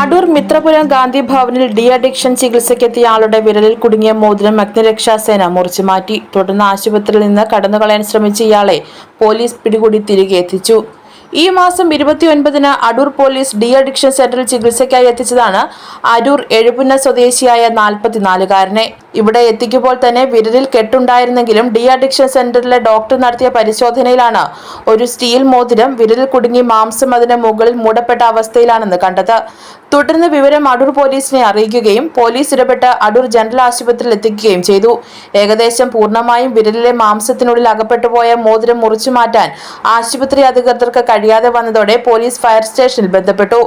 അടൂർ മിത്രപുരം ഗാന്ധി ഭവനിൽ de addiction ചികിത്സയ്ക്കെത്തിയ ആളുടെ വിരലിൽ കുടുങ്ങിയ മോതിരം അഗ്നിരക്ഷാസേന മുറിച്ചു മാറ്റി. തുടർന്ന് ആശുപത്രിയിൽ നിന്ന് കടന്നുകളയാൻ ശ്രമിച്ച ഇയാളെ പോലീസ് പിടികൂടി തിരികെ എത്തിച്ചു. ഈ മാസം ഇരുപത്തിയൊൻപതിന് അടൂർ പോലീസ് ഡി അഡിക്ഷൻ സെന്ററിൽ ചികിത്സയ്ക്കായി എത്തിച്ചതാണ് അരൂർ എഴുപുന്ന സ്വദേശിയായ നാൽപ്പത്തിനാലുകാരനെ. ഇവിടെ എത്തിക്കുമ്പോൾ തന്നെ വിരലിൽ കെട്ടുണ്ടായിരുന്നെങ്കിലും ഡി അഡിക്ഷൻ സെന്ററിലെ ഡോക്ടർ നടത്തിയ പരിശോധനയിലാണ് ഒരു സ്റ്റീൽ മോതിരം വിരലിൽ കുടുങ്ങി മാംസം അതിന് മുകളിൽ മൂടപ്പെട്ട അവസ്ഥയിലാണെന്ന് കണ്ടത്. തുടർന്ന് വിവരം അടൂർ പോലീസിനെ അറിയിക്കുകയും പോലീസ് ഇടപെട്ട് അടൂർ ജനറൽ ആശുപത്രിയിൽ എത്തിക്കുകയും ചെയ്തു. ഏകദേശം പൂർണമായും വിരലിലെ മാംസത്തിനുള്ളിൽ അകപ്പെട്ടുപോയ മോതിരം മുറിച്ചു മാറ്റാൻ ആശുപത്രി അധികൃതർക്ക് കഴിയാതെ വന്നതോടെ പോലീസ് ഫയർ സ്റ്റേഷനിൽ ബന്ധപ്പെട്ടു.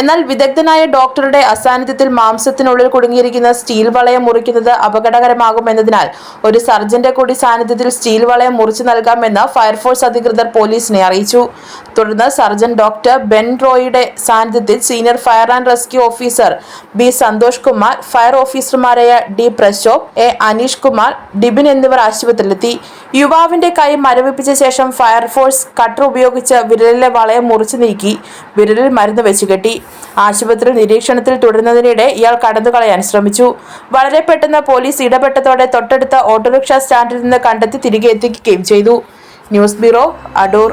എന്നാൽ വിദഗ്ധനായ ഡോക്ടറുടെ അസാന്നിധ്യത്തിൽ മാംസത്തിനുള്ളിൽ കുടുങ്ങിയിരിക്കുന്ന സ്റ്റീൽ വളയം മുറിക്കുന്നത് അപകടകരമാകുമെന്നതിനാൽ ഒരു സർജന്റെ കൂടി സാന്നിധ്യത്തിൽ സ്റ്റീൽ വളയം മുറിച്ചു നൽകാമെന്ന് ഫയർഫോഴ്സ് അധികൃതർ പോലീസിനെ അറിയിച്ചു. തുടർന്ന് സർജൻ ഡോക്ടർ ബെൻ റോയുടെ സാന്നിധ്യത്തിൽ senior fire and rescue officer B Santhosh Kumar fire ഓഫീസർമാരായ ഡി പ്രശോഭ് എ അനീഷ് കുമാർ ഡിബിൻ എന്നിവർ ആശുപത്രിയിലെത്തി. യുവാവിന്റെ കൈ മരവിപ്പിച്ച ശേഷം ഫയർഫോഴ്സ് കട്ടർ ഉപയോഗിച്ച് വിരലിലെ വളയം മുറിച്ചു നീക്കി വിരലിൽ മരുന്ന് വെച്ച് കെട്ടി. ആശുപത്രി നിരീക്ഷണത്തിൽ തുടരുന്നതിനിടെ ഇയാൾ കടന്നു കളയാൻ ശ്രമിച്ചു. വളരെ പെട്ടെന്ന് പോലീസ് ഇടപെട്ടതോടെ തൊട്ടടുത്ത ഓട്ടോറിക്ഷ സ്റ്റാൻഡിൽ നിന്ന് കണ്ടെത്തി തിരികെ എത്തിക്കുകയും ചെയ്തു. News bureau Adoor.